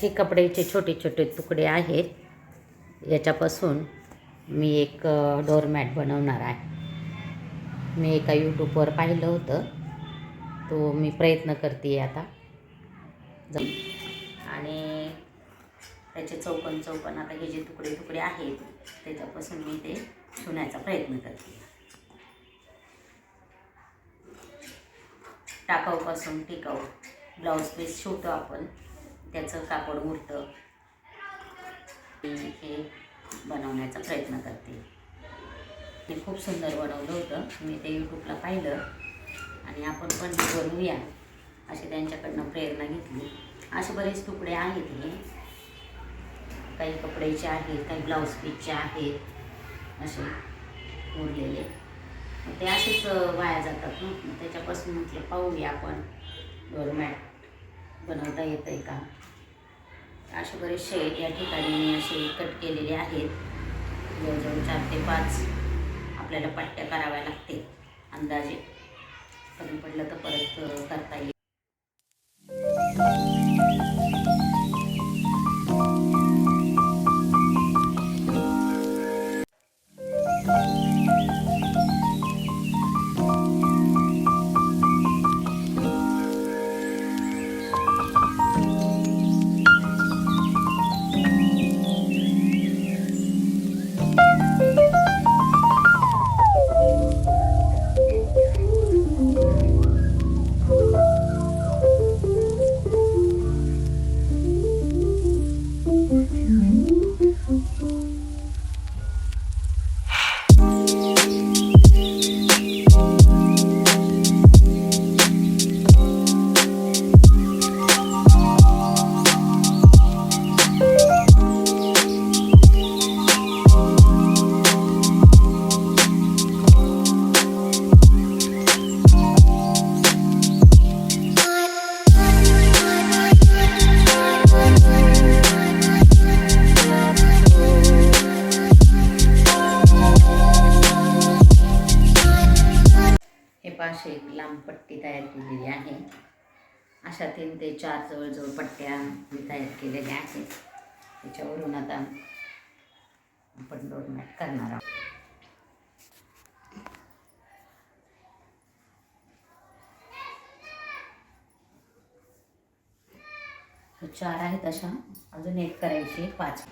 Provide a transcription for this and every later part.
हे कपड्याचे छोटे छोटे तुकडे आहेत. याच्यापासून मी एक डोरमॅट बनवणार आहे. मी एका यूट्यूबवर पाहिलं होतं. तो मी प्रयत्न करते आता. आणि त्याचे चौकन चौकन आता हे जे तुकडे तुकडे आहेत त्याच्यापासून मी ते शिवण्याचा प्रयत्न करते. टाकाऊपासून टिकाऊ. ब्लाऊज पीस शिवतो आपण. त्याचं कापड मुरतं. हे बनवण्याचा प्रयत्न करते. ते खूप सुंदर बनवलं होतं. मी ते यूट्यूबला पाहिलं. आणि आपण पण हे बनवूया अशी त्यांच्याकडनं प्रेरणा घेतली. असे बरेच तुकडे आहेत हे. काही कपड्याचे आहेत काही ब्लाऊज पीसचे आहेत असे उरलेले. ते असेच वाया जातात ना. त्याच्यापासून म्हटलं पाहूया आपण. डोरमॅट बनवता येतं आहे का? असे बरेचसे या ठिकाणी मी असे कट केलेले आहेत. जवळजवळ चार ते पाच आपल्याला पट्ट्या कराव्या लागतील अंदाजे. कमी पडलं तर परत करता येईल. अशी एक लांब पट्टी तयार केलेली आहे. अशा तीन ते चार जवळजवळ पट्ट्या मी तयार केलेल्या आहेत. त्याच्यावरून आता आपण डोरमॅट करणार आहोत. चार आहेत अशा. अजून एक करायची पाच.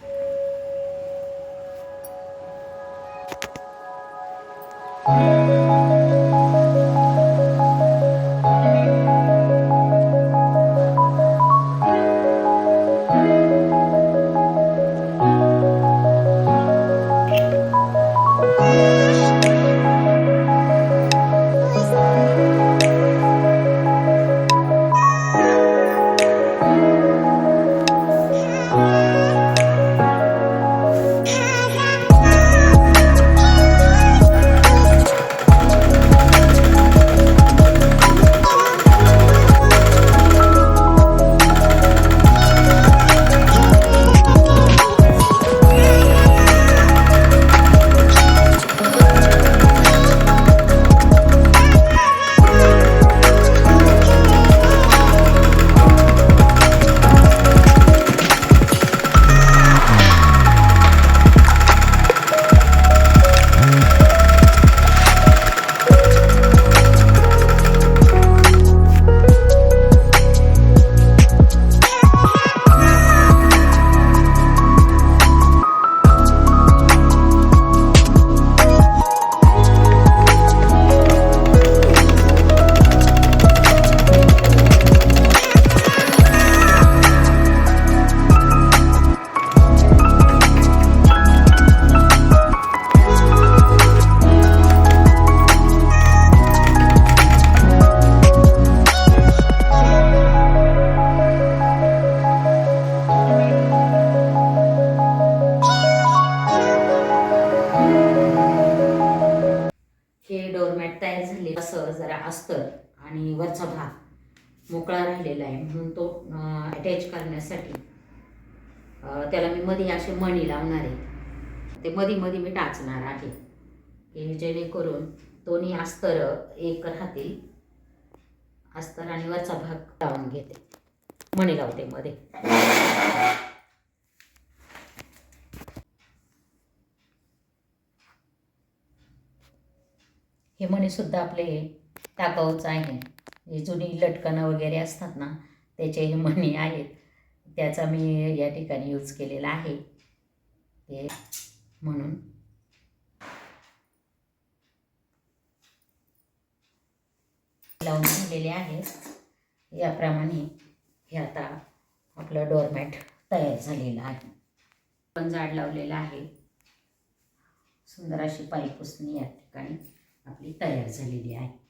त्याचा भाग मोकळा राहिलेला आहे. म्हणून तो अटॅच करण्यासाठी त्याला मी मध्ये असे मणी लावणार आहे. ते मध्ये मध्ये मी टाचणार आहे. की जेणेकरून दोन्ही अस्तर एक राहतील. अस्तर आणि वरचा भाग लावून घेते. मणी लावते मध्ये हे मणीसुद्धा आपले टाकाऊच आहे. हे जुनी लटकणं वगैरे असतात ना त्याचे हे मणी आहेत. त्याचा मी या ठिकाणी यूज केलेला आहे. ते म्हणून. लावून झालेले आहेत याप्रमाणे हे आता आपलं डोरमॅट तयार झालेलं आहे. पण झाड लावलेलं आहे. सुंदर अशी पायपुसणी या ठिकाणी आपली तयार झालेली आहे.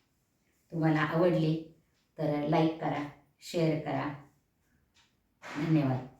तुम्हाला आवडली तर लाईक करा शेअर करा. धन्यवाद.